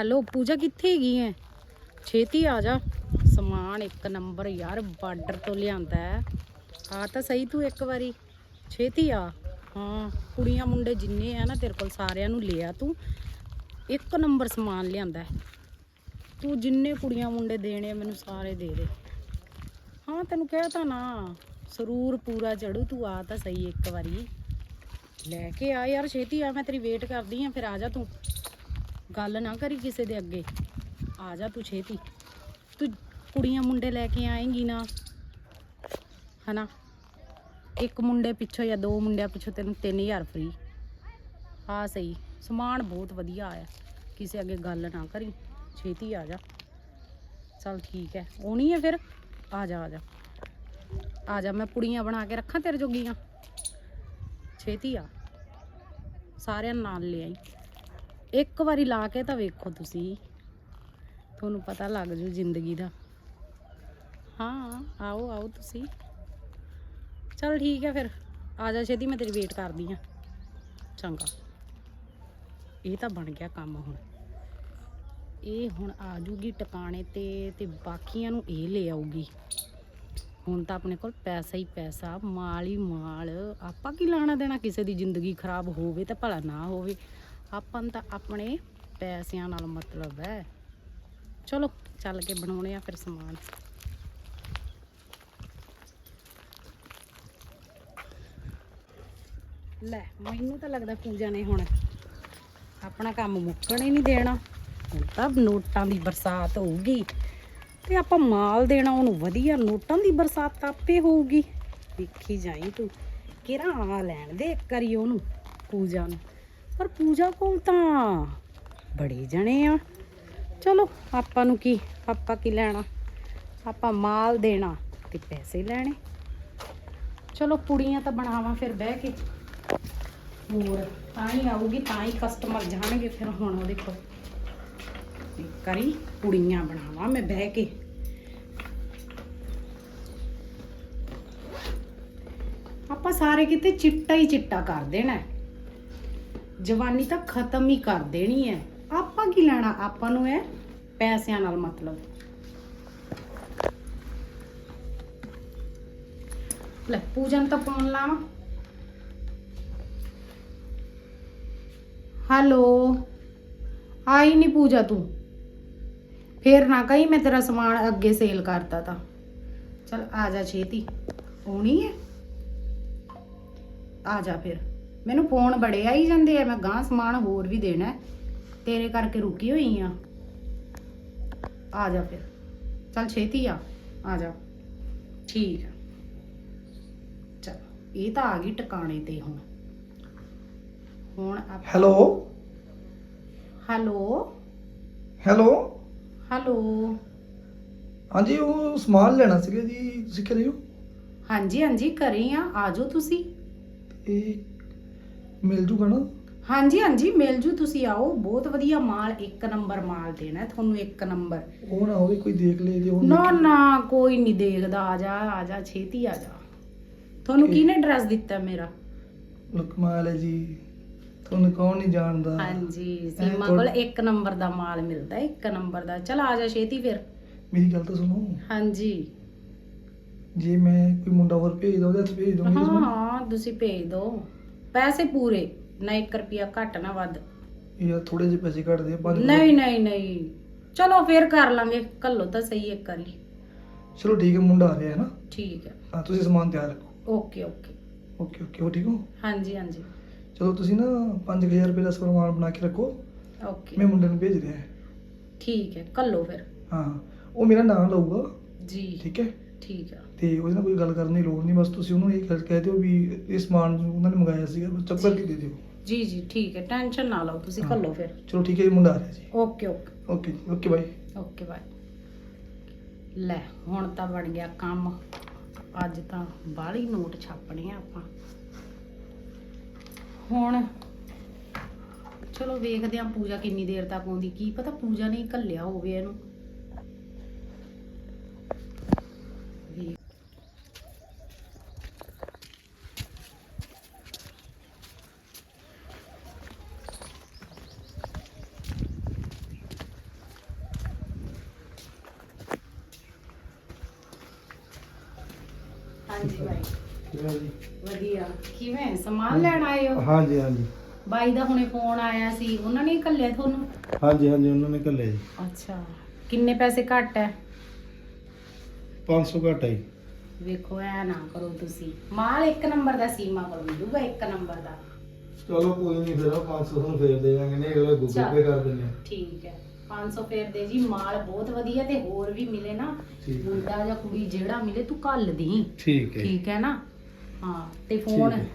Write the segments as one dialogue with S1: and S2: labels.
S1: Hello, ਪੂਜਾ ਕਿੱਥੇ ਹੈਗੀ ਐ? ਛੇਤੀ ਆ ਜਾ। ਸਮਾਨ ਇੱਕ ਨੰਬਰ ਯਾਰ, ਬਾਰਡਰ ਤੋਂ ਲਿਆਂਦਾ ਆ ਤਾਂ ਸਹੀ ਤੂੰ ਇੱਕ ਵਾਰੀ। ਛੇਤੀ ਆ। ਹਾਂ, ਕੁੜੀਆਂ ਮੁੰਡੇ ਜਿੰਨੇ ਆ ਨਾ, ਤੇਰੇ ਕੋਲ ਸਾਰਿਆਂ ਨੂੰ ਲਿਆ ਤੂੰ। ਇੱਕ ਨੰਬਰ ਸਮਾਨ ਲਿਆਂਦਾ ਤੂੰ ਜਿੰਨੇ ਕੁੜੀਆਂ ਮੁੰਡੇ ਦੇਣੇ ਮੈਨੂੰ ਸਾਰੇ ਦੇ ਦੇ। ਹਾਂ, ਤੈਨੂੰ ਕਹਿ ਤਾ ਨਾ, ਸਰੂਰ ਪੂਰਾ ਚੜੂ, ਤੂੰ ਆ ਤਾਂ ਸਹੀ ਇੱਕ ਵਾਰੀ। ਲੈ ਕੇ ਆ ਯਾਰ, ਛੇਤੀ ਆ, ਮੈਂ ਤੇਰੀ ਵੇਟ ਕਰਦੀ ਆ, ਫਿਰ ਆ ਜਾ ਤੂੰ। ਗੱਲ ਨਾ ਕਰੀ ਕਿਸੇ ਦੇ ਅੱਗੇ। ਆ ਜਾ ਤੂੰ ਛੇਤੀ। ਤੂੰ ਕੁੜੀਆਂ ਮੁੰਡੇ ਲੈ ਕੇ ਆਏਂਗੀ ਨਾ, ਹਨਾ? ਇੱਕ ਮੁੰਡੇ ਪਿੱਛੋਂ ਜਾਂ ਦੋ ਮੁੰਡਿਆਂ ਪਿੱਛੋਂ ਤੈਨੂੰ 3000 ਫ੍ਰੀ ਆ ਸਹੀ। ਸਮਾਨ ਬਹੁਤ ਵਧੀਆ ਆਇਆ। ਕਿਸੇ ਅੱਗੇ ਗੱਲ ਨਾ ਕਰੀ। ਛੇਤੀ ਆ ਜਾ। ਚਲ ਠੀਕ ਹੈ। ਆਉਣੀ ਹੈ ਫਿਰ? ਆ ਜਾ ਆ ਜਾ। ਆ ਜਾ, ਮੈਂ ਪੁੜੀਆਂ ਬਣਾ ਕੇ ਰੱਖਾਂ ਤੇਰੇ ਜੋਗੀਆਂ। ਛੇਤੀ ਆ। ਸਾਰਿਆਂ ਨਾਲ ਲੈ ਆਈ। ਇੱਕ ਵਾਰੀ ਲਾ ਕੇ ਤਾਂ ਵੇਖੋ ਤੁਸੀਂ। ਤੁਹਾਨੂੰ ਪਤਾ ਲੱਗ ਜੂ ਜ਼ਿੰਦਗੀ ਦਾ। ਹਾਂ, ਆਓ ਆਓ ਤੁਸੀਂ। ਚਲ ਠੀਕ ਹੈ ਫਿਰ। ਆ ਜਾ ਛੇਤੀ, ਮੈਂ ਤੇਰੀ ਵੇਟ ਕਰਦੀ ਆ ਚੰਗਾ। ਇਹ ਤਾਂ ਬਣ ਗਿਆ ਕੰਮ ਹੁਣ। ਇਹ ਹੁਣ ਆ ਜੂਗੀ ਟਿਕਾਣੇ ਤੇ ਤੇ ਬਾਕੀਆਂ ਨੂੰ ਇਹ ਲੈ ਆਊਗੀ। ਹੁਣ ਤਾਂ ਆਪਣੇ ਕੋਲ ਪੈਸਾ ਹੀ ਪੈਸਾ, ਮਾਲ ਹੀ ਮਾਲ। ਆਪਾਂ ਕੀ ਲਾਣਾ ਦੇਣਾ ਕਿਸੇ ਦੀ ਜ਼ਿੰਦਗੀ ਖਰਾਬ ਹੋਵੇ ਤਾਂ ਭਲਾ ਨਾ ਹੋਵੇ। ਆਪਾਂ ਨੂੰ ਤਾਂ ਆਪਣੇ ਪੈਸਿਆਂ ਨਾਲ ਮਤਲਬ ਹੈ। ਚਲੋ, ਚੱਲ ਕੇ ਬਣਾਉਣੇ ਆ ਫਿਰ ਸਮਾਨ। ਲੈ, ਮੈਨੂੰ ਤਾਂ ਲੱਗਦਾ ਪੂਜਾ ਨੇ ਹੁਣ ਆਪਣਾ ਕੰਮ ਮੁੱਕਣ ਹੀ ਨਹੀਂ ਦੇਣਾ। ਹੁਣ ਤਾਂ ਨੋਟਾਂ ਦੀ ਬਰਸਾਤ ਹੋਊਗੀ ਤੇ ਆਪਾਂ ਮਾਲ ਦੇਣਾ ਉਹਨੂੰ ਵਧੀਆ, ਨੋਟਾਂ ਦੀ ਬਰਸਾਤ ਆਪੇ ਹੋਊਗੀ। ਵੇਖੀ ਜਾਈ ਤੂੰ, ਕਿਹੜਾ ਆ ਲੈਣ ਦੇ ਇੱਕ ਵਾਰੀ ਉਹਨੂੰ ਪੂਜਾ ਨੂੰ। ਪਰ ਪੂਜਾ ਕੋਲ ਤਾਂ ਬੜੇ ਜਣੇ ਆ। ਚਲੋ, ਆਪਾਂ ਨੂੰ ਕੀ, ਆਪਾਂ ਕੀ ਲੈਣਾ? ਆਪਾਂ ਮਾਲ ਦੇਣਾ ਤੇ ਪੈਸੇ ਲੈਣੇ। ਚਲੋ ਪੁੜੀਆਂ ਤਾਂ ਬਣਾਵਾਂ ਫਿਰ ਬਹਿ ਕੇ। ਹੋਰ, ਤਾਂ ਹੀ ਆਊਗੀ, ਤਾਂ ਹੀ ਕਸਟਮਰ ਜਾਣਗੇ ਫਿਰ ਹੁਣ ਉਹ ਦੇਖੋ। ਤੇ ਕਰੀ ਪੁੜੀਆਂ ਬਣਾਵਾਂ ਮੈਂ ਬਹਿ ਕੇ। ਆਪਾਂ ਸਾਰੇ ਕਿਤੇ ਚਿੱਟਾ ਹੀ ਚਿੱਟਾ ਕਰ ਦੇਣਾ। ਜਵਾਨੀ ਤਾਂ ਖਤਮ ਹੀ ਕਰ ਦੇਣੀ ਹੈ। ਆਪਾਂ ਕੀ ਲੈਣਾ? ਆਪਾਂ ਨੂੰ ਹੈ ਪੈਸਿਆਂ ਨਾਲ ਮਤਲਬ। ਲੈ, ਪੂਜਨ ਤਾਂ ਫੋਨ ਲਾਵਾਂ। ਹੈਲੋ ਆਈ ਨਹੀਂ ਪੂਜਾ ਤੂੰ। ਫੇਰ ਨਾ ਕਹੀ ਮੈਂ ਤੇਰਾ ਸਮਾਨ ਅੱਗੇ ਸੇਲ ਕਰਤਾ ਤਾਂ। ਚਲ ਆ ਜਾ ਛੇਤੀ। ਆਉਣੀ ਹੈ? ਆ ਜਾ ਫਿਰ। ਮੈਨੂੰ ਫੋਨ ਬੜੇ ਆਈ ਜਾਂਦੇ ਆ ਮੈਂ ਗਾਂ ਸਮਾਨ ਹੋਰ ਵੀ ਦੇਣਾ। ਤੇਰੇ ਕਰਕੇ ਰੁਕੀ ਹੋਈ ਆ। ਆ ਜਾ ਫਿਰ। ਚਲ ਛੇਤੀ ਆ। ਆ ਜਾ। ਠੀਕ ਆ। ਚਲ ਇਹ ਤਾਂ ਆ ਗਈ ਟਿਕਾਣੇ ਤੇ ਹੁਣ। ਹੁਣ ਆਪਾਂ
S2: ਹੈਲੋ?
S1: ਹੈਲੋ?
S2: ਹੈਲੋ?
S1: ਹੈਲੋ?
S2: ਹਾਂਜੀ ਉਹ ਸਮਾਨ ਲੈਣਾ ਸੀਗਾ ਜੀ। ਤੁਸੀਂ ਹੋ
S1: ਹਾਂਜੀ ਹਾਂਜੀ ਘਰੇ ਆ। ਆਜੋ ਤੁਸੀਂ।
S2: ਇਹ ਮਿਲ ਜੂਗਾ ਨਾ?
S1: ਹਾਂਜੀ ਹਾਂਜੀ ਮਿਲ ਜੂ ਤੁਸੀਂ ਆਓ। ਬਹੁਤ ਵਧੀਆ ਮਾਲ ਇੱਕ ਨੰਬਰ ਮਾਲ ਦੇਣਾ ਤੁਹਾਨੂੰ ਇੱਕ ਨੰਬਰ।
S2: ਉਹ ਨਾ ਹੋਵੇ ਕੋਈ ਦੇਖ ਲੇ ਜੇ ਉਹ
S1: ਨਾ ਨਾ ਕੋਈ ਨਹੀਂ ਦੇਖਦਾ ਆ ਜਾ ਆ ਜਾ ਛੇਤੀ ਆ ਜਾ। ਤੁਹਾਨੂੰ। ਕਿਹਨੇ ਐਡਰੈਸ ਦਿੱਤਾ ਮੇਰਾ?
S2: ਲੁਕਮਾਲ ਹੈ ਜੀ। ਤੁਹਾਨੂੰ ਕੌਣ ਨਹੀਂ ਜਾਣਦਾ?
S1: ਹਾਂਜੀ ਸੀਮਾ ਕੋਲ ਇੱਕ ਨੰਬਰ ਦਾ ਮਾਲ ਮਿਲਦਾ ਇੱਕ ਨੰਬਰ ਦਾ। ਚਲ ਆ ਜਾ ਛੇਤੀ ਫਿਰ।
S2: ਮੇਰੀ ਗੱਲ ਤਾਂ ਸੁਣੋ।
S1: ਹਾਂਜੀ।
S2: ਜੇ ਮੈਂ ਕੋਈ ਮੁੰਡਾ ਹੋਰ ਭੇਜ ਦੋ ਉਹਦੇ ਹੱਥ ਭੇਜ
S1: ਹਾਂ
S2: ਤੁਸੀਂ
S1: ਹਾਂ ਤੁਸੀਂ ਭੇਜ ਦਿਓ। ਪੈਸੇ ਪੂਰੇ। ਨਾ 1 ਰੁਪਿਆ ਘੱਟ ਨਾ ਵੱਧ।
S2: ਯਾਰ ਥੋੜੇ ਜਿਹੇ ਪੈਸੇ ਘੱਟ ਦੇ ਪੰਜ
S1: ਨਹੀਂ ਨਹੀਂ ਨਹੀਂ। ਚਲੋ ਫੇਰ ਕਰ ਲਾਂਗੇ। ਕੱਲੋ ਤਾਂ ਸਹੀ ਇੱਕ ਵਾਰੀ।
S2: ਚਲੋ ਠੀਕ ਹੈ ਮੁੰਡਾ ਆ ਰਿਹਾ ਹੈ ਨਾ
S1: ਠੀਕ ਹੈ।
S2: ਹਾਂ ਤੁਸੀਂ ਸਮਾਨ ਤਿਆਰ ਰੱਖੋ।
S1: Okay okay.
S2: Okay okay. ਉਹ ਠੀਕ ਹੋ?
S1: ਹਾਂਜੀ ਹਾਂਜੀ।
S2: ਚਲੋ ਤੁਸੀਂ ਨਾ 5000 ਰੁਪਏ ਦਾ ਸਮਾਨ ਬਣਾ ਕੇ ਰੱਖੋ।
S1: ਓਕੇ।
S2: ਮੈਂ ਮੁੰਡੇ ਨੂੰ ਭੇਜ ਰਿਹਾ। ਹਾਂ।
S1: ਠੀਕ ਹੈ ਕੱਲੋ ਫਿਰ।
S2: ਹਾਂ। ਉਹ ਮੇਰਾ ਨਾਮ ਲਊਗਾ।
S1: ਜੀ।
S2: ਠੀਕ ਹੈ?
S1: ਠੀਕ ਹੈ
S2: ਤੇ ਉਹਦੇ ਨਾਲ ਕੋਈ ਗੱਲ ਕਰਨ ਦੀ ਲੋੜ ਨਹੀਂ ਬਸ ਤੁਸੀਂ ਉਹਨੂੰ ਇਹ ਕਹਿ ਦਿਓ ਵੀ ਇਹ ਸਮਾਨ ਉਹਨਾਂ ਨੇ ਮੰਗਾਇਆ ਸੀਗਾ ਬਸ ਚੁੱਪ ਕਰਕੇ ਦੇ ਦਿਓ।
S1: ਜੀ ਜੀ ਠੀਕ ਹੈ ਟੈਨਸ਼ਨ ਨਾ ਲਓ ਤੁਸੀਂ
S2: ਹਾਂ।
S1: ਕੱਲੋ ਫਿਰ।
S2: ਚਲੋ ਠੀਕ ਹੈ ਇਹ ਮੁੰਡਾ ਆ ਰਿਹਾ ਜੀ।
S1: Okay okay.
S2: ਓਕੇ ਜੀ ਓਕੇ ਬਾਈ
S1: ਓਕੇ ਬਾਏ। ਲੈ ਹੁਣ ਤਾਂ ਬਣ ਗਿਆ ਕੰਮ। ਅੱਜ ਤਾਂ ਬਾਹਲੀ ਨੋਟ ਛਾਪਣੇ ਆ ਆਪਾਂ। ਹੁਣ ਚਲੋ ਵੇਖਦੇ ਆ ਪੂਜਾ ਕਿੰਨੀ ਦੇਰ ਤੱਕ ਆਉਂਦੀ ਕੀ ਪਤਾ ਪੂਜਾ ਨੇ ਹੀ ਘੱਲਿਆ ਹੋਵੇ ਇਹਨੂੰ ਵੇਖ ਹਾਂਜੀ ਬਾਈ
S2: ਕਿਵੇਂ ਜੀ
S1: ਵਧੀਆ। ਕਿਵੇਂ? ਸਮਾਨ ਲੈਣ ਆਏ ਹੋ?
S2: ਹਾਂਜੀ ਹਾਂਜੀ।
S1: ਬਾਈ ਦਾ ਹੁਣੇ ਫੋਨ ਆਇਆ ਸੀ। ਉਹਨਾਂ ਨੇ ਕੱਲਿਆ ਤੁਹਾਨੂੰ?
S2: ਹਾਂਜੀ ਹਾਂਜੀ ਉਹਨਾਂ ਨੇ ਕੱਲੇ ਜੀ।
S1: ਅੱਛਾ। ਕਿੰਨੇ ਪੈਸੇ ਘੱਟ ਹੈ
S2: 500 ਘੱਟ ਹੈ ਜੀ।
S1: ਵੇਖੋ ਐ ਨਾ ਕਰੋ ਤੁਸੀਂ। ਮਾਲ ਇੱਕ ਨੰਬਰ ਦਾ ਸੀਮਾ ਕੋਲ ਮਿਲੂਗਾ ਇੱਕ ਨੰਬਰ ਦਾ।
S2: ਚਲੋ ਕੋਈ ਨਹੀਂ ਫਿਰ 500 ਤੁਹਾਨੂੰ ਫੇਰ ਦੇ ਦਾਂਗੇ। ਨਹੀਂ ਅਗਲੇ ਗੂਗਲ। ਪੇ ਕਰ ਦਿੰਦੇ ਆ।
S1: ਠੀਕ ਹੈ 500 ਫੇਰ ਦੇ ਜੀ ਮਾਲ ਬਹੁਤ ਵਧੀਆ ਤੇ ਹੋਰ ਵੀ ਮਿਲੇ ਨਾ।
S2: ਠੀਕ ਹੈ।
S1: ਮੁੰਡਾ ਜਾਂ ਕੁੜੀ ਜਿਹੜਾ ਮਿਲੇ ਤੂੰ ਕੱਲ ਦੀ।
S2: ਠੀਕ ਹੈ।
S1: ਠੀਕ ਹੈ ਨਾ? ਹਾਂ ਤੇ
S2: ਠੀਕ
S1: ਫੋਨ
S2: ਹੈ।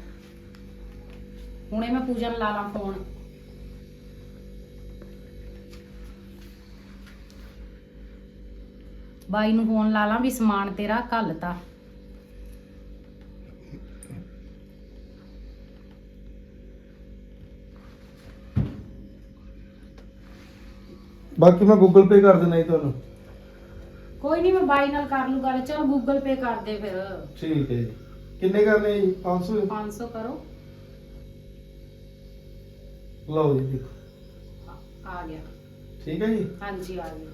S1: ਹੁਣੇ ਮੈਂ ਪੂਜਾ ਨੂੰ ਲਾ ਲਾਂ ਫੋਨ। ਬਾਈ ਨੂੰ ਫੋਨ ਲਾ ਲਾਂ ਵੀ ਸਮਾਨ ਤੇਰਾ ਘੱਲਤਾ
S2: ਬਾਕੀ ਮੈਂ ਗੂਗਲ ਪੇ ਕਰ ਦਿੰਦਾ ਜੀ ਤੁਹਾਨੂੰ।
S1: ਕੋਈ ਨਹੀਂ ਮੈਂ ਬਾਈ ਨਾਲ ਕਰ ਲੂ ਗੱਲ। ਚਲ ਗੂਗਲ ਪੇ ਕਰ ਦੇ ਫਿਰ।
S2: ਠੀਕ ਹੈ ਜੀ। ਕਿੰਨੇ ਕਰਨੇ ਜੀ? 500
S1: 500 ਕਰੋ।
S2: ਲਓ ਜੀ ਦੇਖੋ।
S1: ਆ ਗਿਆ।
S2: ਠੀਕ ਹੈ ਜੀ?
S1: ਹਾਂਜੀ ਆ ਗਿਆ।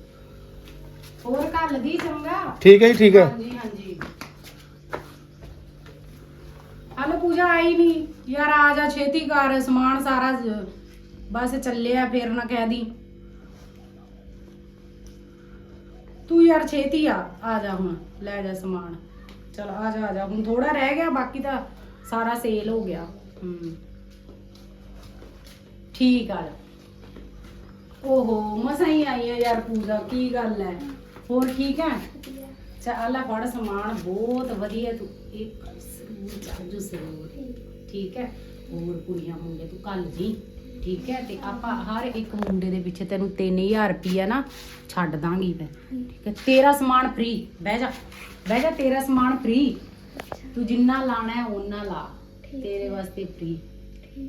S1: ਹੋਰ ਘੱਲ ਦੀ ਚੰਗਾ?
S2: ਠੀਕ ਹੈ ਜੀ ਠੀਕ
S1: ਹਾਂਜੀ ਹਾਂਜੀ। ਹਲੋ ਪੂਜਾ ਆਈ ਨਹੀਂ ਯਾਰ ਆ ਜਾ ਛੇਤੀ ਕਰ। ਸਮਾਨ ਸਾਰਾ ਜ- ਬਸ ਚੱਲਿਆ ਫੇਰ ਨਾ ਕਹਿ ਦੀ। ਤੂੰ ਯਾਰ ਛੇਤੀ ਆ ਆ ਜਾ ਹੁਣ, ਲੈ ਜਾ ਸਮਾਨ। ਚਲ ਆ ਜਾ ਆ ਜਾ। ਹੁਣ ਥੋੜਾ ਰਹਿ ਗਿਆ, ਬਾਕੀ ਤਾਂ ਸਾਰਾ ਸੇਲ ਹੋ ਗਿਆ। ਹੂੰ। ਠੀਕ ਆ ਜਾ। ਓਹੋ, ਮਸਾਂ ਹੀ ਆਈ ਆ ਯਾਰ ਪੂਜਾ, ਕੀ ਗੱਲ ਹੈ ਹੋਰ ਠੀਕ ਹੈ ਚੱਲ ਫੜ ਸਮਾਨ, ਬਹੁਤ ਵਧੀਆ ਤੂੰ। ਇੱਕ ਸਰੂਰ ਚਾਜੂ ਸਰੂਰ ਠੀਕ ਹੈ ਹੋਰ ਕੁੜੀਆਂ ਮੁੰਡੇ ਤੂੰ ਕੱਲ ਦੀ। ਠੀਕ ਹੈ? ਤੇ ਆਪਾਂ ਹਰ ਇੱਕ ਮੁੰਡੇ ਦੇ ਪਿੱਛੇ ਤੈਨੂੰ 3000 ਰੁਪਿਆ ਨਾ ਛੱਡ ਦਾਂਗੀ ਮੈਂ। ਠੀਕ ਹੈ? ਤੇਰਾ ਸਮਾਨ ਫ੍ਰੀ ਬਹਿ ਜਾ। ਬਹਿ ਜਾ ਤੇਰਾ ਸਮਾਨ ਫ੍ਰੀ ਤੂੰ ਜਿੰਨਾ ਲਾਣਾ ਹੈ ਓਨਾ ਲਾ। ਤੇਰੇ ਵਾਸਤੇ ਫ੍ਰੀ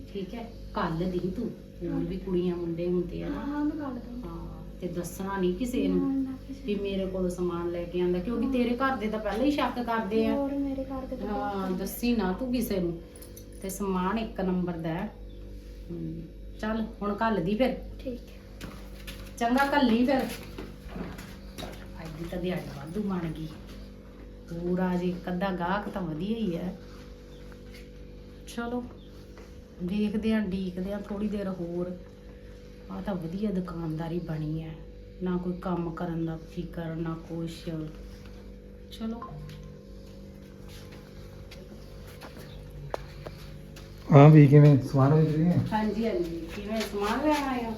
S1: ਠੀਕ। ਹੈ? ਕੱਲ ਦੀ ਤੂੰ। ਹੋਰ ਵੀ ਕੁੜੀਆਂ ਮੁੰਡੇ ਹੁੰਦੇ ਆ ਨਾ।
S3: ਹਾਂ ਮੈਂ ਦੂੰ
S1: ਹਾਂ ਤੇ ਦੱਸਣਾ ਨਹੀਂ ਕਿਸੇ ਨੂੰ ਵੀ ਮੇਰੇ ਕੋਲ ਸਮਾਨ ਲੈ ਕੇ ਆਂਦਾ ਕਿਉਂਕਿ ਤੇਰੇ ਘਰ ਦੇ ਤਾਂ ਪਹਿਲਾਂ ਹੀ ਸ਼ੱਕ ਕਰਦੇ ਆ।
S3: ਹੋਰ ਮੇਰੇ ਘਰ ਦੇ ਤਾਂ
S1: ਹਾਂ ਦੱਸੀ ਨਾ ਤੂੰ ਕਿਸੇ ਨੂੰ। ਤੇ ਸਮਾਨ ਇੱਕ ਨੰਬਰ ਦਾ ਹੈ। ਚੱਲ ਹੁਣ ਕੱਲ ਦੀ ਫਿਰ।
S3: ਠੀਕ ਹੈ।
S1: ਚੰਗਾ ਕੱਲੀ ਫਿਰ। ਅੱਜ ਦੀ ਤਾਂ ਦਿਹਾੜੀ ਵਾਧੂ ਬਣ ਗਈ। ਪੂਰਾ ਜੀ ਅੱਧਾ ਗਾਹਕ ਤਾਂ ਵਧੀਆ ਹੀ ਹੈ। ਚਲੋ ਦੇਖਦੇ ਆਂ ਡੀਕਦੇ ਆਂ ਥੋੜੀ ਦੇਰ ਹੋਰ। ਆ ਤਾਂ ਵਧੀਆ ਦੁਕਾਨਦਾਰੀ ਬਣੀ ਹੈ। ਨਾ ਕੋਈ ਕੰਮ ਕਰਨ ਦਾ ਫਿਕਰ ਨਾ ਕੁਛ। ਚਲੋ।
S2: ਹਾਂ ਵੀ ਕਿਵੇਂ? ਸਮਾਨ ਵੇਚ ਰਹੀ ਹੈ
S1: ਹਾਂਜੀ ਹਾਂਜੀ। ਕਿਵੇਂ ਸਮਾਨ ਲੈਣ ਆਏ ਹੋ?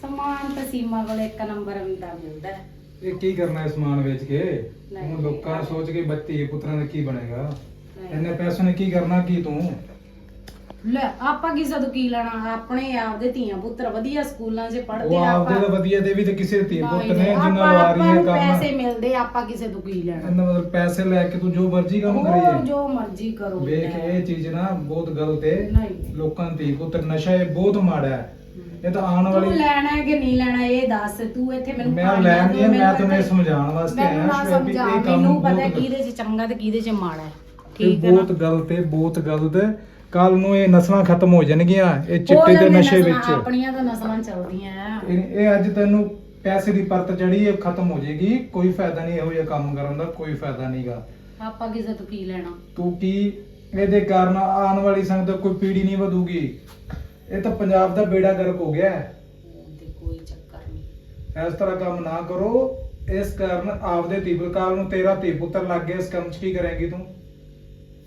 S1: ਸਮਾਨ ਤਾਂ ਸੀਮਾ ਕੋਲ ਇੱਕ ਨੰਬਰ ਦਾ ਮਿਲਦਾ। ਹੈ
S4: ਇਹ ਕੀ ਕਰਨਾ ਹੈ ਸਮਾਨ ਵੇਚ ਕੇ?
S1: ਨਹੀਂ।
S4: ਹੁਣ ਲੋਕਾਂ ਨੇ ਸੋਚ ਕੇ ਬੱਤੀ ਪੁੱਤਰਾਂ ਦਾ ਕੀ ਬਣੇਗਾ?
S1: ਨਹੀਂ।
S4: ਇੰਨੇ ਪੈਸੇ ਨੇ ਕੀ ਕਰਨਾ ਕੀ ਤੂੰ?
S1: ਲੈ ਆਪਾਂ ਕਿਸੇ ਤੋਂ ਕੀ ਲੈਣਾ? ਆਪਣੇ ਆਪਦੇ ਧੀਆਂ ਪੁੱਤਰ ਵਧੀਆ ਸਕੂਲਾਂ 'ਚ ਪੜ੍ਹਦੇ
S4: ਉਹ ਆਪਦੇ
S1: ਆਪਾਂ
S4: ਤਾਂ ਵਧੀਆ ਦੇ ਵੀ ਤੇ ਕਿਸੇ ਧੀ ਪੁੱਤ ਨੇ ਜਿੰਨਾ
S1: ਆਪਾਂ-
S4: ਲਾ ਰਹੀ
S1: ਆਪਾਂ
S4: ਹੈ
S1: ਨੂੰ
S4: ਕੰਮ
S1: ਪੈਸੇ ਮਿਲਦੇ ਆਪਾਂ ਕਿਸੇ ਤੋਂ ਕੀ ਲੈਣਾ?
S4: ਇਹਦਾ ਮਤਲਬ ਪੈਸੇ ਲੈ ਕੇ ਤੂੰ ਜੋ ਮਰਜ਼ੀ ਕੰਮ
S1: ਹੋਰ
S4: ਕਰੀਏ।
S1: ਜੋ ਮਰਜ਼ੀ ਕਰੋ
S4: ਵੇਖ
S1: ਲੈ।
S4: ਇਹ ਚੀਜ਼ ਨਾ ਬਹੁਤ ਗਲਤ ਹੈ
S1: ਨਹੀਂ।
S4: ਲੋਕਾਂ ਦੀ ਪੁੱਤਰ ਨਸ਼ਾ ਇਹ ਬਹੁਤ ਮਾੜਾ ਹੈ। ਇਹ ਤਾਂ ਆਉਣ
S1: ਤੂੰ
S4: ਵਾਲੀ
S1: ਲੈਣਾ ਹੈ ਕਿ ਨਹੀਂ ਲੈਣਾ ਇਹ ਦੱਸ। ਤੂੰ ਇੱਥੇ ਮੈਨੂੰ
S4: ਮੈਂ ਲੈਣ ਹੈ,
S1: ਦਿਓ,
S4: ਮੈਂ ਤੈਨੂੰ ਇਹ
S1: ਇੱਥੇ-
S4: ਸਮਝਾਉਣ ਵਾਸਤੇ
S1: ਮੈਨੂੰ
S4: ਆਇਆ
S1: ਨਾ
S4: ਸ਼ੁਐਬ ਵੀ
S1: ਸਮਝਾ।
S4: ਇਹ ਕੰਮ
S1: ਮੈਨੂੰ ਪਤਾ
S4: ਬਹੁਤ
S1: ਕਿਹਦੇ 'ਚ ਚੰਗਾ ਤੇ ਕਿਹਦੇ 'ਚ ਮਾੜਾ ਹੈ।
S4: ਇਹ
S1: ਠੀਕ ਹੈ ਨਾ?
S4: ਬਹੁਤ ਗਲਤ ਹੈ ਬਹੁਤ ਗਲਤ। ਹੈ ਕੱਲ ਨੂੰ ਇਹ ਨਸਲਾਂ ਖਤਮ ਹੋ ਜਾਣਗੀਆਂ ਇਹ ਚਿੱਟੇ ਦੇ ਨਸ਼ੇ ਵਿੱਚ।
S1: ਆਪਣੀਆਂ ਤਾਂ ਨਸਲਾਂ ਚੱਲਦੀਆਂ
S4: ਇਹ ਇਹ ਅੱਜ ਤੈਨੂੰ ਪੈਸੇ ਦੀ ਪਰਤ ਚੜੀ ਇਹ ਖਤਮ ਹੋ ਜਾਏਗੀ। ਕੋਈ ਫਾਇਦਾ ਨਹੀਂ ਇਹੋ ਜਿਹਾ ਕੰਮ ਕਰਨ ਦਾ ਕੋਈ ਫਾਇਦਾ ਨਹੀਂਗਾ।
S1: ਆਪਾਂ ਕਿਸੇ ਤੋਂ ਕੀ ਲੈਣਾ?
S4: ਤੂੰ ਕੀ ਇਹਦੇ ਕਾਰਨ ਆਉਣ ਵਾਲੀ ਸੰਗਤ ਕੋਈ ਪੀੜੀ ਨਹੀਂ ਵਧੂਗੀ? ਇਹ ਤਾਂ ਪੰਜਾਬ ਦਾ ਬੇੜਾ ਗਰਕ ਹੋ ਗਿਆ ਹੈ।
S1: ਤੇ ਕੋਈ ਚੱਕਰ ਨਹੀਂ।
S4: ਇਸ ਤਰ੍ਹਾਂ ਕੰਮ ਨਾ ਕਰੋ। ਇਸ ਕਾਰਨ ਆਪਦੇ ਧੀ ਕਾਲ ਨੂੰ ਤੇਰਾ ਧੀ ਪੁੱਤਰ ਲੱਗ ਗਿਆ ਇਸ ਕੰਮ 'ਚ ਕੀ ਕਰੇਂਗੀ ਤੂੰ?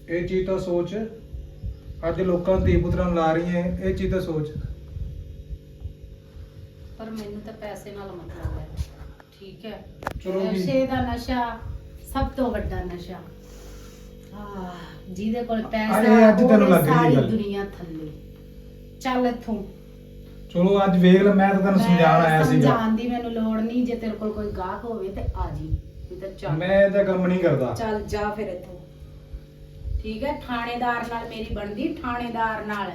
S4: ਇਹ ਚੀਜ਼ ਤਾਂ ਸੋਚ। ਅੱਜ ਲੋਕਾਂ ਧੀ ਪੁੱਤਰਾਂ ਨੂੰ ਲਾ ਰਹੀ ਹੈ ਇਹ ਚੀਜ਼ ਤਾਂ ਸੋਚ।
S1: ਪਰ ਮੈਨੂੰ ਤਾਂ ਪੈਸੇ ਨਾਲ ਮਤਲਬ ਹੈ। ਠੀਕ ਹੈ।
S4: ਚਲੋ ਜੀ।
S1: ਨਸ਼ੇ ਦਾ ਨਸ਼ਾ ਸਭ ਤੋਂ ਵੱਡਾ ਨਸ਼ਾ। ਆਹ ਜਿਹਦੇ ਕੋਲ ਪੈਸਾ
S4: ਅੱਜ ਤੈਨੂੰ
S1: ਉਹਦੇ
S4: ਲੱਗ ਗਈ
S1: ਸਾਰੀ
S4: ਗੱਲ।
S1: ਦੁਨੀਆ ਥੱਲੇ। ਚੱਲ ਇੱਥੋਂ।
S4: ਚਲੋ ਅੱਜ ਵੇਖ ਲੈ ਮੈਂ ਤਾਂ ਤੈਨੂੰ ਸਮਝਾਉਣ ਆਇਆ ਸੀਗਾ।
S1: ਸਮਝਾਉਣ ਦੀ ਮੈਨੂੰ ਲੋੜ ਨਹੀਂ ਜੇ ਤੇਰੇ ਕੋਲ ਕੋਈ ਗਾਹਕ ਹੋਵੇ ਤੇ ਆ ਜੀ। ਇੱਧਰ ਚੱਲ।
S4: ਮੈਂ ਇਹਦਾ ਕੰਮ ਨਹੀਂ ਕਰਦਾ।
S1: ਚੱਲ ਜਾ ਫਿਰ ਇੱਥੋਂ। ਠੀਕ ਹੈ? ਥਾਣੇਦਾਰ ਨਾਲ ਮੇਰੀ ਬਣਦੀ ਥਾਣੇਦਾਰ ਨਾਲ।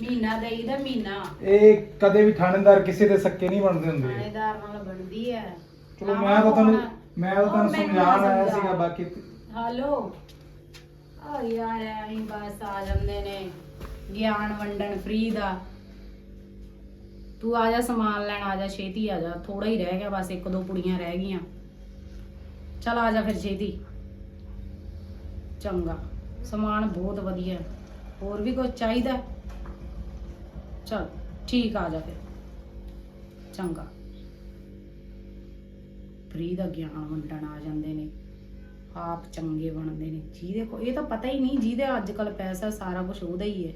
S1: ਮਹੀਨਾ ਦੇਈਦਾ ਮਹੀਨਾ।
S4: ਇਹ ਕਦੇ ਵੀ ਥਾਣੇਦਾਰ ਕਿਸੇ ਦੇ ਸੱਕੇ ਨਹੀਂ ਬਣਦੇ ਹੁੰਦੇ।
S1: ਥਾਣੇਦਾਰ ਨਾਲ ਬਣਦੀ ਹੈ।
S4: ਚਲੋ ਮੈਂ ਤਾਂ ਤੁਹਾਨੂੰ ਮੈਂ ਤਾਂ ਤੁਹਾਨੂੰ ਸਮਝਾਉਣ ਆਇਆ। ਸੀਗਾ ਬਾਕੀ
S1: ਹੈਲੋ। ਆ ਯਾਰ ਐਂ ਬਸ ਆ ਜਾਂਦੇ ਨੇ। ਗਿਆਨ ਵੰਡਣ ਫ੍ਰੀ ਦਾ। ਤੂੰ ਆ ਜਾ ਸਮਾਨ ਲੈਣ ਆ ਜਾ ਛੇਤੀ ਆ ਜਾ। ਥੋੜਾ ਹੀ ਰਹਿ ਗਿਆ ਬਸ ਇੱਕ ਦੋ ਕੁੜੀਆਂ ਰਹਿ ਗਈਆਂ। ਚਲ ਆ ਜਾ ਫਿਰ ਛੇਤੀ। ਚੰਗਾ। ਸਮਾਨ ਬਹੁਤ ਵਧੀਆ ਹੋਰ ਵੀ ਕੁਝ ਚਾਹੀਦਾ ਚਲ, ਠੀਕ ਆ ਜਾ ਫਿਰ। ਚੰਗਾ। ਫਰੀ ਦਾ ਗਿਆਨ ਵੰਡਣ ਆ ਜਾਂਦੇ ਨੇ। ਆਪ ਚੰਗੇ ਬਣਦੇ ਨੇ। ਜਿਹਦੇ ਕੋ ਇਹ ਤਾਂ ਪਤਾ ਹੀ ਨਹੀਂ ਜਿਹਦੇ ਅੱਜ ਕੱਲ ਪੈਸਾ ਸਾਰਾ ਕੁਝ ਉਹਦਾ ਹੀ ਹੈ।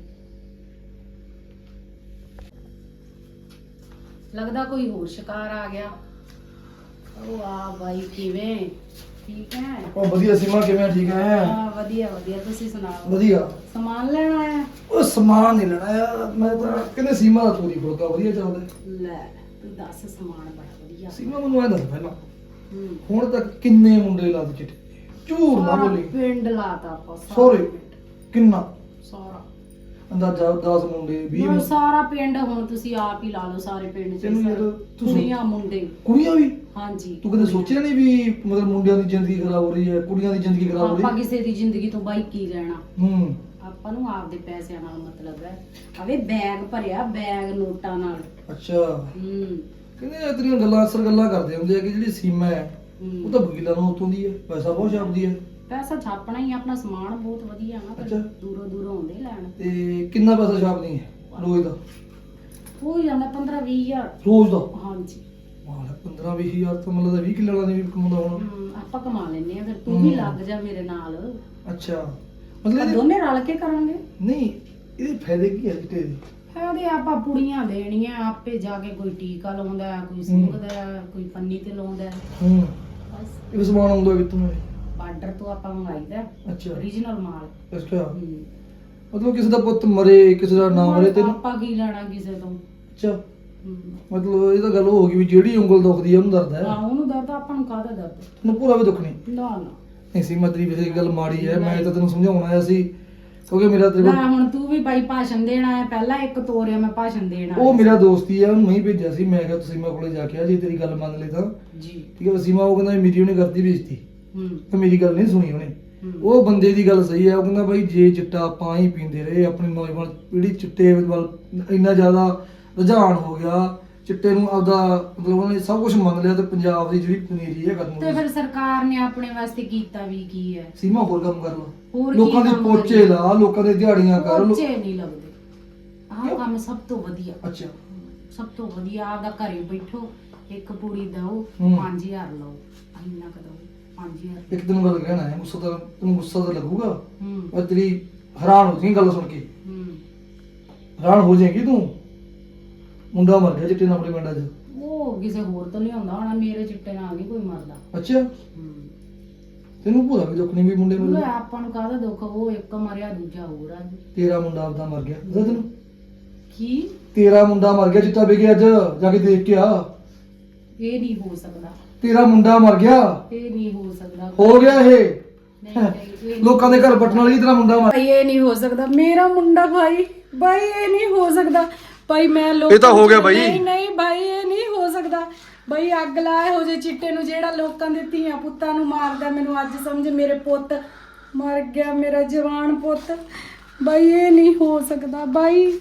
S1: ਲੱਗਦਾ ਕੋਈ ਹੋਰ ਸ਼ਿਕਾਰ ਆ ਗਿਆ। ਉਹ ਆ ਬਾਈ ਕਿਵੇਂ? ਠੀਕ ਹੈ?
S2: ਉਹ ਵਧੀਆ ਸੀਮਾ ਕਿਵੇਂ ਆ? ਠੀਕ ਹੈ?
S1: ਹਾਂ ਵਧੀਆ ਵਧੀਆ। ਤੁਸੀਂ ਸੁਣਾਓ?
S2: ਵਧੀਆ।
S1: ਸਮਾਨ ਲੈਣ ਆਇਆ?
S2: ਉਹ ਸਮਾਨ ਨਹੀਂ ਲੈਣਾ ਯਾਰ ਮੈਂ ਤਾਂ ਕਹਿੰਦੇ ਸੀਮਾ ਦਾ ਤੋਰੀ ਫੁਲਕਾ ਵਧੀਆ ਚੱਲਦਾ।
S1: ਲੈ ਤੂੰ ਦੱਸ ਸਮਾਨ ਬੜਾ ਵਧੀਆ।
S2: ਸੀਮਾ ਮੈਨੂੰ ਐ ਦੱਸ ਪਹਿਲਾਂ।
S1: ਹੂੰ।
S2: ਹੁਣ ਤੱਕ ਕਿੰਨੇ ਮੁੰਡੇ ਲਾ ਚਿੱਟੇ ਝੂਠ ਨਾ
S1: ਸਾਰਾ
S2: ਬੋਲੀ।
S1: ਪਿੰਡ ਲਾਤਾ ਆਪਾਂ ਸਾਰਾ
S2: ਸੋਰੇ
S1: ਪਿੰਡ,
S2: ਕਿੰਨਾ?
S1: ਸਾਰਾ।
S2: ਅੰਦਾਜ਼ਾ 10 ਮੁੰਡੇ 20
S1: ਹੁਣ
S2: ਮੁੰਡੇ।
S1: ਸਾਰਾ ਪਿੰਡ ਹੁਣ ਤੁਸੀਂ ਆਪ ਹੀ ਲਾ ਲਓ ਸਾਰੇ ਪਿੰਡ ਚ
S2: ਤੈਨੂੰ ਯਾਰ
S1: ਸਾਰੇ।
S2: ਤੂੰ
S1: ਕੁੜੀਆਂ ਮੁੰਡੇ।
S2: ਕੁੜੀਆਂ ਵੀ?
S1: ਹਾਂਜੀ।
S2: ਤੂੰ ਕਦੇ ਸੋਚਿਆ ਨਹੀਂ ਵੀ ਮਤਲਬ ਮੁੰਡਿਆਂ ਦੀ ਜ਼ਿੰਦਗੀ ਖਰਾਬ ਹੋ ਰਹੀ ਹੈ ਕੁੜੀਆਂ ਦੀ ਜ਼ਿੰਦਗੀ ਖਰਾਬ ਹੋ
S1: ਆਪਾਂ
S2: ਰਹੀ
S1: ਕਿਸੇ ਦੀ ਜ਼ਿੰਦਗੀ ਤੋਂ ਬਾਈ ਕੀ ਲੈਣਾ?
S2: ਹੂੰ।
S1: ਆਪਾਂ ਨੂੰ ਆਪਦੇ ਪੈਸਿਆਂ ਨਾਲ ਮਤਲਬ ਹੈ। ਅਵੇ ਬੈਗ ਭਰਿਆ ਬੈਗ ਨੋਟਾਂ ਨਾਲ।
S2: ਅੱਛਾ।
S1: ਹੂੰ।
S2: ਕਹਿੰਦੇ ਇਹ ਤੇਰੀਆਂ ਗੱਲਾਂ ਅਸਰ ਗੱਲਾਂ ਕਰਦੇ ਹੁੰਦੇ ਆ ਕਿ ਜਿਹੜੀ ਸੀਮਾ ਹੈ ਉਹ
S1: ਹੂੰ
S2: ਤਾਂ ਵਕੀਲਾਂ ਨੂੰ ਉਤੋਂ ਦੀ ਹੈ ਪੈਸਾ ਬਹੁਤ ਛਾਪਦੀ ਹੈ।
S1: ਪੈਸਾ ਛਾਪਣਾ ਹੀ ਆ, ਆਪਣਾ ਸਮਾਨ ਬਹੁਤ ਵਧੀਆ ਨਾ
S2: ਅੱਛਾ।
S1: ਦੂਰੋਂ ਦੂਰੋਂ ਆਉਂਦੇ ਲੈਣ।
S2: ਤੇ ਕਿੰਨਾ ਪੈਸਾ ਛਾਪਦੀ ਹੈ ਰੋਜ਼ ਦਾ?
S1: ਹੋ ਹੀ ਜਾਂਦਾ 15 20 ਹਜ਼ਾਰ।
S2: ਰੋਜ਼ ਦਾ?
S1: ਹਾਂਜੀ।
S2: ਮਾਲ 15 20 ਹਜ਼ਾਰ ਤਾਂ ਮਤਲਬ 20 ਕਿੱਲੇ ਵਾਲਾ ਵੀ ਕਮਾਉਂਦਾ ਹੋਣਾ।
S1: ਹਮ, ਆਪਾਂ ਕਮਾ ਲੈਨੇ ਆ ਫਿਰ ਤੂੰ ਵੀ
S2: ਹਮ।
S1: ਲੱਗ ਜਾ ਮੇਰੇ ਨਾਲ।
S2: ਅੱਛਾ।
S1: ਆਪਾਂ
S2: ਮਤਲਬ ਇਹਦੇ-
S1: ਦੋਨੇ ਰਲ ਕੇ ਕਰਾਂਗੇ।
S2: ਨਹੀਂ ਇਹਦੇ ਫਾਇਦੇ ਕੀ ਹੈ ਚਿੱਟੇ ਦੇ
S1: ਆਪਾਂ ਪੁੜੀਆਂ ਦੇਣੀਆਂ ਆਪੇ ਜਾ ਕੇ ਕੋਈ ਟੀਕਾ ਲਾਉਂਦਾ ਕੋਈ ਸਿੰਗਦਾ ਹੈ, ਕੋਈ ਪੰਨੀ ਤੇ ਲਾਉਂਦਾ। ਹੈ।
S2: ਹੂੰ
S1: ਬਸ।
S2: ਇਹ ਸਮਾਨ ਆਉਂਦਾ ਵੀ ਤੁਹਾਨੂੰ
S1: ਬਾਰਡਰ ਤੋਂ ਆਪਾਂ ਮੰਗਾਈਦਾ
S2: ਅੱਛਾ।
S1: ਓਰੀਜਨਲ ਮਾਲ।
S2: ਅੱਛਾ। ਮਤਲਬ ਕਿਸੇ ਦਾ ਪੁੱਤ ਮਰੇ ਕਿਸੇ ਦਾ ਨਾ ਮਰੇ ਤੈਨੂੰ
S1: ਆਪਾਂ ਕੀ ਲੈਣਾ ਕਿਸੇ ਤੋਂ?
S2: ਅੱਛਾ। ਮਤਲਬ ਇਹ ਤਾਂ ਗੱਲ ਹੋ ਗਈ ਵੀ ਜਿਹੜੀ ਉਂਗਲ ਦੁਖਦੀ ਹੈ ਉਹਨੂੰ ਦਰਦ ਹੈ।
S1: ਹਾਂ ਉਹਨੂੰ ਦਰਦ ਆਪਾਂ ਨੂੰ ਕਾਹਦਾ ਦਰਦ?
S2: ਤੈਨੂੰ ਪੂਰਾ ਵੀ ਦੁੱਖ ਨਹੀਂ?
S1: ਨਾ ਨਾ।
S2: ਨਹੀਂ ਸੀ ਮਤਰੀ ਵੀ ਗੱਲ ਮਾੜੀ ਹੈ ਮੈਂ ਤਾਂ ਤੈਨੂੰ ਸਮਝਾਉਣ ਆਇਆ ਸੀ। ਕਿਉਂਕਿ ਮੇਰਾ ਤੇਰੇ
S1: ਲੈ
S2: ਕੋਲ
S1: ਹੁਣ ਤੂੰ ਵੀ ਬਾਈ ਭਾਸ਼ਣ ਦੇਣਾ ਹੈ ਪਹਿਲਾਂ ਇੱਕ ਤੋਰਿਆ ਮੈਂ ਭਾਸ਼ਣ ਦੇਣਾ
S2: ਉਹ ਮੇਰਾ ਦੋਸਤ ਹੈ ਉਹਨੂੰ ਨਹੀਂ ਭੇਜਿਆ ਸੀ ਮੈਂ ਕਿਹਾ ਤੁਸੀਂ ਮੈਂ ਕੋਲੇ ਜਾ ਕੇ ਆ ਜੇ ਤੇਰੀ ਗੱਲ ਮੰਨ ਲਈ ਤਾਂ।
S1: ਜੀ।
S2: ਠੀਕ ਹੈ ਵਸੀਮਾ ਉਹ ਕਹਿੰਦਾ ਵੀ ਮੇਰੀ ਉਹਨੇ ਕਰਦੀ ਬੇਇੱਜ਼ਤੀ। ਤੇ ਮੇਰੀ ਗੱਲ ਨਹੀਂ ਸੁਣੀ ਉਹਨੇ। ਉਹ ਬੰਦੇ ਦੀ ਗੱਲ ਸਹੀ ਹੈ ਉਹ ਕਹਿੰਦਾ ਬਾਈ ਜੇ ਚਿੱਟਾ ਆਪਾਂ ਹੀ ਪੀਂਦੇ ਰਹੇ ਆਪਣੀ ਨੌਜਵਾਨ ਪੀੜ੍ਹੀ ਚਿੱਟੇ ਵੱਲ ਇੰਨਾ ਜ਼ਿਆਦਾ ਰੁਝਾਨ ਹੋ ਗਿਆ ਚਿੱਟੇ ਨੂੰ ਆਪਦਾ ਮਤਲਬ ਉਹਨੇ ਸਭ ਕੁਝ ਮੰਨ ਲਿਆ ਤੇ ਪੰਜਾਬ ਦੀ ਜਿਹੜੀ ਪਨੀਰੀ ਹੈ ਖਤਮ ਹੋ
S1: ਤੇ
S2: ਗਈ।
S1: ਫਿਰ ਸਰਕਾਰ ਨੇ ਆਪਣੇ ਵਾਸਤੇ ਕੀਤਾ ਵੀ ਕੀ ਹੈ?
S2: ਸੀਮਾ ਹੋਰ ਕੰਮ ਕਰ ਲਾ
S1: ਹੋਰ ਕੀ
S2: ਲੋਕਾਂ ਦੇ
S1: ਕੰਮ
S2: ਪੋਚੇ
S1: ਕਰੀਏ?
S2: ਲਾ ਲੋਕਾਂ ਦੇ ਦਿਹਾੜੀਆਂ ਕਰ ਲੋ
S1: ਪੋਚੇ ਨਹੀਂ ਲੱਗਦੇ। ਆਹ
S2: ਕਿਉਂ?
S1: ਕੰਮ ਸਭ ਤੋਂ ਵਧੀਆ।
S2: ਅੱਛਾ।
S1: ਸਭ ਤੋਂ ਵਧੀਆ ਆਪਦਾ ਘਰੇ ਬੈਠੋ ਇੱਕ ਪੂੜੀ ਦਓ
S2: ਹੂੰ।
S1: 5000 ਲਓ। ਇੰਨਾ ਕ 5000
S2: ਇੱਕ ਦਿਨ ਗੱਲ ਕਹਿਣਾ ਹੈ ਗੁੱਸਾ ਤਾਂ ਤੈਨੂੰ ਗੁੱਸਾ ਤਾਂ ਲੱਗੂਗਾ।
S1: ਹੂੰ।
S2: ਮੈਂ ਤੇਰੀ ਹੈਰਾਨ ਹੋ ਜਾਏਗੀ ਗੱਲ ਸੁਣ ਕੇ।
S1: ਹੂੰ।
S2: ਹੈਰਾਨ ਹੋ ਜਾਏਗੀ ਤੂੰ? ਮੁੰਡਾ ਮਰ ਗਿਆ ਚਿੱਟੇ ਨਾਲ ਆਪਣੇ ਪਿੰਡਾਂ 'ਚ।
S1: ਉਹ ਕਿਸੇ ਹੋਰ ਤੋਂ ਲਿਆਉਂਦਾ ਹੋਣਾ ਮੇਰੇ ਚਿੱਟੇ ਨਾਲ ਨਹੀਂ ਕੋਈ ਮਰਦਾ।
S2: ਅੱਛਾ।
S1: ਹੂੰ।
S2: ਤੈਨੂੰ ਭੂਰਾ ਵੀ ਦੁੱਖ ਨਹੀਂ ਵੀ ਮੁੰਡੇ
S1: ਲੈ
S2: ਮਰ
S1: ਆਪਾਂ ਨੂੰ ਕਾਹਦਾ ਦੁੱਖ? ਉਹ ਇੱਕ ਮਰਿਆ ਦੂਜਾ ਹੋਰ ਆ।
S2: ਤੇਰਾ ਮੁੰਡਾ ਆਪਦਾ ਮਰ ਗਿਆ। ਦੱਸ ਤੈਨੂੰ।
S1: ਕੀ?
S2: ਤੇਰਾ ਮੁੰਡਾ ਮਰ ਗਿਆ ਚਿੱਟਾ ਵਿਕਿਆ ਅੱਜ ਜਾ ਕੇ ਦੇਖ ਕੇ ਆ।
S1: ਇਹ ਨਹੀਂ ਹੋ ਸਕਦਾ।
S2: ਤੇਰਾ ਮੁੰਡਾ ਮਰ ਗਿਆ।
S1: ਇਹ ਨਹੀਂ ਹੋ ਸਕਦਾ।
S2: ਹੋ ਗਿਆ ਇਹ।
S1: ਨਹੀਂ ਨਹੀਂ ਇਹ
S2: ਲੋਕਾਂ ਦੇ ਘਰ ਪੱਟਣ ਵਾਲੀ ਤੇਰਾ ਮੁੰਡਾ ਮਰ
S1: ਭਾਈ ਇਹ ਨਹੀਂ ਹੋ ਸਕਦਾ। ਮੇਰਾ ਮੁੰਡਾ ਭਾਈ ਭਾਈ ਇਹ ਨਹੀਂ ਹੋ ਸਕਦਾ। ਭਾਈ ਮੈਂ ਲੋਕ
S2: ਇਹ ਤਾਂ ਹੋ ਗਿਆ ਬਾਈ।
S1: ਨਹੀਂ ਨਹੀਂ ਭਾਈ ਇਹ ਨਹੀਂ ਹੋ ਸਕਦਾ। ਭਾਈ ਅੱਗ ਲਾਏ ਹੋ ਜੇ ਚਿੱਟੇ ਨੂੰ ਜਿਹੜਾ ਲੋਕਾਂ ਦੇ ਧੀਆਂ ਪੁੱਤਾਂ ਨੂੰ ਮਾਰਦਾ। ਮੈਨੂੰ ਅੱਜ ਸਮਝ ਮੇਰੇ ਪੁੱਤ ਮਰ ਗਿਆ ਮੇਰਾ ਜਵਾਨ ਪੁੱਤ। ਭਾਈ ਇਹ ਨਹੀਂ ਹੋ ਸਕਦਾ। ਭਾਈ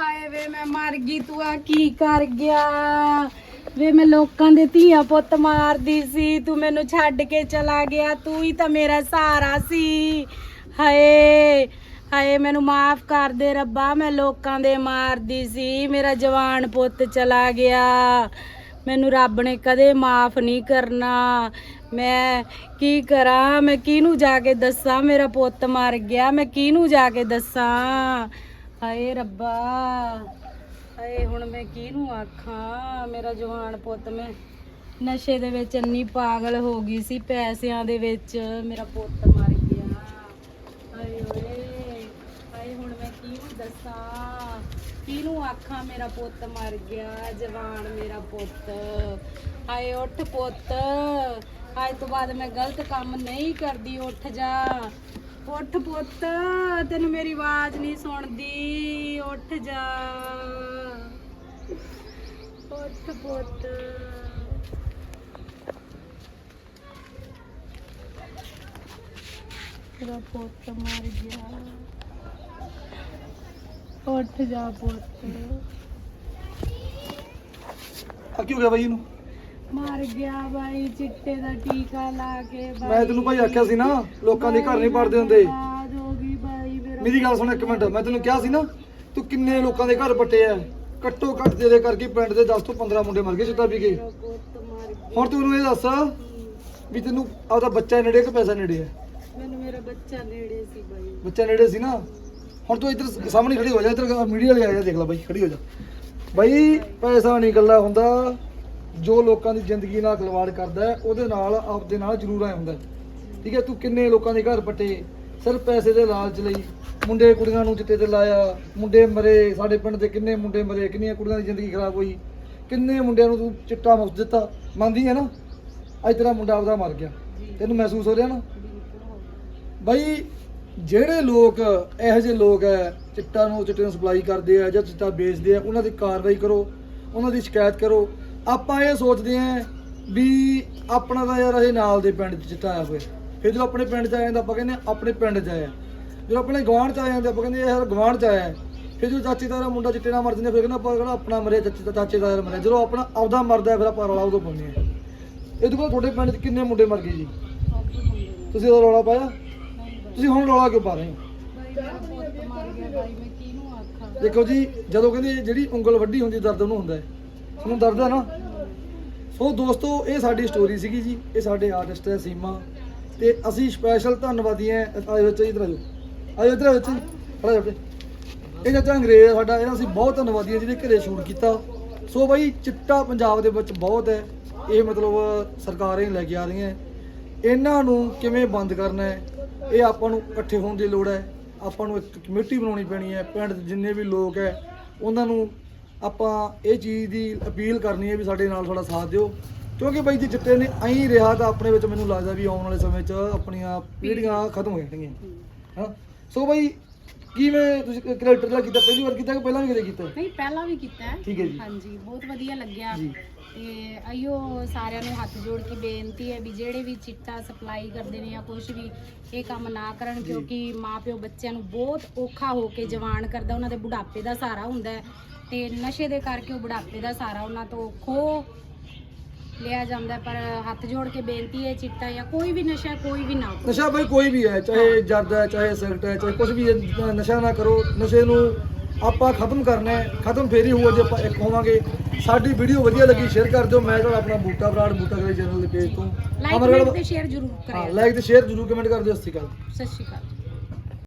S1: ਹਾਏ ਵੇ ਮੈਂ ਮਰ ਗਈ, ਤੂੰ ਆ ਕੀ ਕਰ ਗਿਆ? ਵੇ ਮੈਂ ਲੋਕਾਂ ਦੇ ਧੀਆਂ ਪੁੱਤ ਮਾਰਦੀ ਸੀ, ਤੂੰ ਮੈਨੂੰ ਛੱਡ ਕੇ ਚਲਾ ਗਿਆ, ਤੂੰ ਹੀ ਤਾਂ ਮੇਰਾ ਸਹਾਰਾ ਸੀ। ਹਾਏ ਹਾਏ, ਮੈਨੂੰ ਮਾਫ ਕਰ ਦੇ ਰੱਬਾ, ਮੈਂ ਲੋਕਾਂ ਦੇ ਮਾਰਦੀ ਸੀ, ਮੇਰਾ ਜਵਾਨ ਪੁੱਤ ਚਲਾ ਗਿਆ। ਮੈਨੂੰ ਰੱਬ ਨੇ ਕਦੇ ਮਾਫ ਨਹੀਂ ਕਰਨਾ। ਮੈਂ ਕੀ ਕਰਾਂ, ਮੈਂ ਕਿਹਨੂੰ ਜਾ ਕੇ ਦੱਸਾਂ, ਮੇਰਾ ਪੁੱਤ ਮਰ ਗਿਆ, ਮੈਂ ਕਿਹਨੂੰ ਜਾ ਕੇ ਦੱਸਾਂ? ਹਾਏ ਰੱਬਾ, ਹਾਏ ਹੁਣ ਮੈਂ ਕਿਹਨੂੰ ਆਖਾਂ? ਮੇਰਾ ਜਵਾਨ ਪੁੱਤ, ਮੈਂ ਨਸ਼ੇ ਦੇ ਵਿੱਚ ਇੰਨੀ ਪਾਗਲ ਹੋ ਗਈ ਸੀ ਪੈਸਿਆਂ ਦੇ ਵਿੱਚ। ਮੇਰਾ ਪੁੱਤ ਮਰ ਗਿਆ। ਹਾਏ ਓਏ, ਹਾਏ ਹੁਣ ਮੈਂ ਕਿਹਨੂੰ ਦੱਸਾਂ? ਕਿਹਨੂੰ ਆਖਾਂ ਮੇਰਾ ਪੁੱਤ ਮਰ ਗਿਆ, ਜਵਾਨ ਮੇਰਾ ਪੁੱਤ? ਹਾਏ ਉੱਠ ਪੁੱਤ, ਅੱਜ ਤੋਂ ਬਾਅਦ ਮੈਂ ਗਲਤ ਕੰਮ ਨਹੀਂ ਕਰਦੀ, ਉੱਠ ਜਾ। ਉੱਠ ਪੁੱਤ, ਤੈਨੂੰ ਮੇਰੀ ਆਵਾਜ਼ ਨਹੀਂ ਸੁਣਦੀ। ਉੱਠ ਜਾ। ਉੱਠ ਪੁੱਤ। ਤੇਰਾ ਪੁੱਤ ਮਰ ਗਿਆ। ਉੱਠ ਜਾ ਪੁੱਤ।
S2: ਆ ਕੀ ਹੋ ਗਿਆ ਬਾਈ ਇਹਨੂੰ?
S1: ਮਰ ਗਿਆ ਬਾਈ ਚਿੱਟੇ ਦਾ ਟੀਕਾ ਲਾ ਕੇ
S2: ਮੈਂ ਤੈਨੂੰ ਭਾਈ ਆਖਿਆ ਸੀ ਨਾ ਲੋਕਾਂ ਦੇ ਘਰ ਨਹੀਂ ਪੜਦੇ ਹੁੰਦੇ।
S1: ਬਾਦ ਹੋ ਗਈ ਬਾਈ ਮੇਰਾ
S2: ਮੇਰੀ ਗੱਲ ਸੁਣ ਇੱਕ ਮਿੰਟ ਮੈਂ ਤੈਨੂੰ ਕਿਹਾ ਸੀ ਨਾ ਤੂੰ ਕਿੰਨੇ ਲੋਕਾਂ ਦੇ ਘਰ ਪੱਟੇ ਆ ਘੱਟੋ ਘੱਟ ਤੇਰੇ ਕਰਕੇ ਪਿੰਡ ਦੇ 10 ਤੋਂ 15 ਮੁੰਡੇ ਮਰ ਗਏ ਚਿੱਟਾ ਪੀ ਕੇ।
S1: ਪੁੱਤ ਮਰ ਗਿਆ।
S2: ਹੁਣ ਤੂੰ ਮੈਨੂੰ ਇਹ ਦੱਸ ਵੀ ਤੈਨੂੰ ਆਪਦਾ ਬੱਚਾ ਨੇੜੇ ਕਿ ਪੈਸਾ ਨੇੜੇ ਆ
S1: ਮੈਨੂੰ ਮੇਰਾ ਬੱਚਾ ਨੇੜੇ ਸੀ ਬਾਈ।
S2: ਬੱਚਾ ਨੇੜੇ ਸੀ ਨਾ? ਹੁਣ ਤੂੰ ਇੱਧਰ ਸਾਹਮਣੇ ਖੜੀ ਹੋ ਜਾ ਇੱਧਰ ਮੀਡੀਆ ਵਾਲੇ ਆਇਆ ਦੇਖ ਲੈ ਬਾਈ ਖੜੀ ਹੋ ਜਾ। ਬਾਈ ਪੈਸਾ ਨਹੀਂ ਗੱਲਾ ਹੁੰਦਾ। ਜੋ ਲੋਕਾਂ ਦੀ ਜ਼ਿੰਦਗੀ ਨਾਲ ਖਿਲਵਾੜ ਕਰਦਾ ਹੈ, ਉਹਦੇ ਨਾਲ ਆਪਦੇ ਨਾਲ ਜ਼ਰੂਰ ਆਇਆ ਹੁੰਦਾ ਹੈ। ਠੀਕ ਹੈ ਤੂੰ ਕਿੰਨੇ ਲੋਕਾਂ ਦੇ ਘਰ ਪੱਟੇ ਸਿਰਫ ਪੈਸੇ ਦੇ ਲਾਲਚ ਲਈ ਮੁੰਡੇ ਕੁੜੀਆਂ ਨੂੰ ਚਿੱਟੇ ਤੇ ਲਾਇਆ ਮੁੰਡੇ ਮਰੇ ਸਾਡੇ ਪਿੰਡ ਦੇ ਕਿੰਨੇ ਮੁੰਡੇ ਮਰੇ ਕਿੰਨੀਆਂ ਕੁੜੀਆਂ ਦੀ ਜ਼ਿੰਦਗੀ ਖਰਾਬ ਹੋਈ ਕਿੰਨੇ ਮੁੰਡਿਆਂ ਨੂੰ ਤੂੰ ਚਿੱਟਾ ਮੁਫਤ ਦਿੱਤਾ ਮੰਨਦੀ ਹੈ ਨਾ? ਅੱਜ ਤੇਰਾ ਮੁੰਡਾ ਆਪਦਾ ਮਰ ਗਿਆ। ਤੈਨੂੰ ਮਹਿਸੂਸ ਹੋ ਰਿਹਾ ਨਾ? ਬਾਈ ਜਿਹੜੇ ਲੋਕ ਇਹੋ ਜਿਹੇ ਲੋਕ ਹੈ ਚਿੱਟਾ ਨੂੰ ਚਿੱਟੇ ਨੂੰ ਸਪਲਾਈ ਕਰਦੇ ਆ ਜਾਂ ਚਿੱਟਾ ਵੇਚਦੇ ਆ ਉਹਨਾਂ ਦੀ ਕਾਰਵਾਈ ਕਰੋ ਉਹਨਾਂ ਦੀ ਸ਼ਿਕਾਇਤ ਕਰੋ ਆਪਾਂ ਇਹ ਸੋਚਦੇ ਆ ਵੀ ਆਪਣਾ ਤਾਂ ਯਾਰ ਇਹ ਨਾਲ ਦੇ ਪਿੰਡ 'ਚ ਚਿੱਟਾ ਆਇਆ ਹੋਇਆ। ਫਿਰ ਜਦੋਂ ਆਪਣੇ ਪਿੰਡ 'ਚ ਆ ਜਾਂਦਾ ਆਪਾਂ ਕਹਿੰਦੇ ਆਪਣੇ ਪਿੰਡ 'ਚ ਆਇਆ। ਜਦੋਂ ਆਪਣੇ ਗਵਾਂਢ 'ਚ ਆ ਜਾਂਦੇ ਆਪਾਂ ਕਹਿੰਦੇ ਯਾਰ ਗਵਾਂਢ 'ਚ ਆਇਆ। ਫਿਰ ਜਦੋਂ ਚਾਚੇ ਦਾ ਮੁੰਡਾ ਚਿੱਟੇ ਨਾਲ ਮਰ ਜਾਂਦੇ ਫਿਰ ਕਹਿੰਦਾ ਆਪਾਂ ਕਹਿੰਦਾ ਆਪਣਾ ਮਰਿਆ ਚਾਚੇ ਦਾ ਚਾਚੇ ਦਾ ਮਰਿਆ। ਜਦੋਂ ਆਪਣਾ ਆਪਦਾ ਮਰਦਾ ਫਿਰ ਆਪਾਂ ਰੌਲਾ ਉਦੋਂ ਪਾਉਂਦੇ ਆ ਇਹਦੇ ਕੋਲ ਤੁਹਾਡੇ ਪਿੰਡ 'ਚ ਕਿੰਨੇ ਮੁੰਡੇ ਮਰ ਗਏ ਜੀ? ਤੁਸੀਂ ਉਹਦਾ ਰੌਲਾ ਪਾਇਆ? ਤੁਸੀਂ ਹੁਣ ਰੌਲਾ ਕਿਉਂ ਪਾ ਰਹੇ ਹੋ? ਦੇਖੋ ਜੀ, ਜਦੋਂ ਕਹਿੰਦੇ ਜਿਹੜੀ ਉਂਗਲ ਵੱਡੀ ਹੁੰਦੀ, ਦਰਦ ਉਹਨੂੰ ਹੁੰਦਾ ਹੈ। ਤੁਹਾਨੂੰ ਦਰਦ ਹੈ ਨਾ। ਸੋ ਦੋਸਤੋ, ਇਹ ਸਾਡੀ ਸਟੋਰੀ ਸੀਗੀ ਜੀ। ਇਹ ਸਾਡੇ ਆਰਟਿਸਟ ਹੈ ਸੀਮਾ। ਤੇ ਅਸੀਂ ਸਪੈਸ਼ਲ ਧੰਨਵਾਦੀ ਹੈ। ਆਇਓ ਵਿੱਚ ਇਧਰ ਆਜੋ ਆਇਓ ਇਧਰ ਵਿੱਚ ਖੜਾ ਜਾ ਇਹ ਚਾਚਾ ਅੰਗਰੇਜ਼ ਹੈ ਸਾਡਾ। ਇਹਦਾ ਅਸੀਂ ਬਹੁਤ ਧੰਨਵਾਦੀ ਹਾਂ ਜਿਹਨੇ ਘਰੇ ਸ਼ੂਟ ਕੀਤਾ। ਸੋ ਬਾਈ, ਚਿੱਟਾ ਪੰਜਾਬ ਦੇ ਵਿੱਚ ਬਹੁਤ ਹੈ। ਇਹ ਮਤਲਬ ਸਰਕਾਰਾਂ ਹੀ ਲੈ ਕੇ ਆ ਰਹੀਆਂ। ਇਹਨਾਂ ਨੂੰ ਕਿਵੇਂ ਬੰਦ ਕਰਨਾ ਹੈ? ਇਹ ਆਪਾਂ ਨੂੰ ਇਕੱਠੇ ਹੋਣ ਦੀ ਲੋੜ ਹੈ। ਆਪਾਂ ਨੂੰ ਇੱਕ ਕਮੇਟੀ ਬਣਾਉਣੀ ਪੈਣੀ ਹੈ। ਪਿੰਡ ਦੇ ਜਿੰਨੇ ਵੀ ਲੋਕ ਹੈ, ਉਹਨਾਂ ਨੂੰ ਆਪਾਂ ਇਹ ਚੀਜ਼ ਦੀ ਅਪੀਲ ਕਰਨੀ ਹੈ ਵੀ ਸਾਡੇ ਨਾਲ ਥੋੜਾ ਸਾਥ ਦਿਓ। ਕਿਉਂਕਿ ਬਾਈ ਜੇ ਚਿੱਟੇ ਨੇ ਐਂ ਰਿਹਾ ਤਾਂ ਆਪਣੇ ਵਿੱਚ ਮੈਨੂੰ ਲੱਗਦਾ ਵੀ ਆਉਣ ਵਾਲੇ ਸਮੇਂ 'ਚ ਆਪਣੀਆਂ ਪੀੜ੍ਹੀਆਂ ਖਤਮ ਹੋ ਜਾਣਗੀਆਂ। ਹਾਂ ਸੋ ਬਾਈ ਕਿਵੇਂ ਤੁਸੀਂ ਕਰੈਕਟਰ ਦਾ ਕੀਤਾ? ਪਹਿਲੀ ਵਾਰ ਕੀਤਾ ਕਿ ਪਹਿਲਾਂ ਵੀ ਕਦੇ ਕੀਤਾ?
S1: ਨਹੀਂ ਪਹਿਲਾਂ ਵੀ ਕੀਤਾ ਹੈ।
S2: ਠੀਕ ਹੈ ਜੀ।
S1: ਹਾਂਜੀ ਬਹੁਤ ਵਧੀਆ ਲੱਗਿਆ।
S2: ਜੀ।
S1: ਤੇ ਅਈਓ ਸਾਰਿਆਂ ਨੂੰ ਹੱਥ ਜੋੜ ਕੇ ਬੇਨਤੀ ਹੈ ਵੀ ਜਿਹੜੇ ਵੀ ਚਿੱਟਾ ਸਪਲਾਈ ਕਰਦੇ ਨੇ ਜਾਂ ਕੁਝ ਵੀ ਇਹ ਕੰਮ ਨਾ ਕਰਨ ਕਿਉਂਕਿ ਮਾਪਿਓ ਬੱਚਿਆਂ ਨੂੰ ਬਹੁਤ ਔਖਾ ਹੋ ਕੇ ਜਵਾਨ ਕਰਦਾ ਉਹਨਾਂ ਦੇ ਬੁਢਾਪੇ ਦਾ ਸਹਾਰਾ ਹੁੰਦਾ ਹੈ। ਤੇ ਨਸ਼ੇ ਦੇ ਕਰਕੇ ਉਹ ਬੁਢਾਪੇ ਦਾ ਸਹਾਰਾ ਉਹਨਾਂ ਤੋਂ ਖੋ ਲਿਆ ਜਾਂਦਾ। ਪਰ ਹੱਥ ਜੋੜ ਕੇ ਬੇਨਤੀ ਹੈ ਚਿੱਟਾ ਜਾਂ ਕੋਈ ਵੀ ਨਸ਼ਾ ਕੋਈ ਵੀ ਨਾ ਕਰੋ
S2: ਨਸ਼ਾ ਭਾਈ ਕੋਈ ਵੀ ਹੈ ਚਾਹੇ ਜਰਦ ਹੈ ਚਾਹੇ ਸਿਗਰਟ ਹੈ ਚਾਹੇ ਕੁਝ ਵੀ ਹੈ, ਨਸ਼ਾ ਨਾ ਕਰੋ ਨਸ਼ੇ ਨੂੰ ਆਪਾਂ ਖਤਮ ਕਰਨਾ ਹੈ ਖਤਮ ਫੇਰ ਹੋਊਗਾ ਜੇ ਆਪਾਂ ਇੱਕ ਹੋਵਾਂਗੇ। ਸਾਡੀ ਵੀਡੀਓ ਵਧੀਆ ਲੱਗੀ ਸ਼ੇਅਰ ਕਰ ਦਿਓ ਮੈਂ ਤੁਹਾਡਾ ਆਪਣਾ ਬੂਟਾ ਬਰਾੜ ਬੂਟਾ ਕਰੇ ਚੈਨਲ ਦੇ ਪੇਜ ਤੋਂ।
S1: ਲਾਈਕ
S2: ਅਮਰਗੜ੍ਹ-
S1: ਤੇ ਸ਼ੇਅਰ ਜ਼ਰੂਰ ਕਰਿਓ।
S2: ਲਾਈਕ ਤੇ ਸ਼ੇਅਰ ਜ਼ਰੂਰ ਕਮੈਂਟ ਕਰ ਦਿਓ ਸਤਿ ਸ਼੍ਰੀ ਅਕਾਲ।
S1: ਸਤਿ ਸ਼੍ਰੀ ਅਕਾਲ।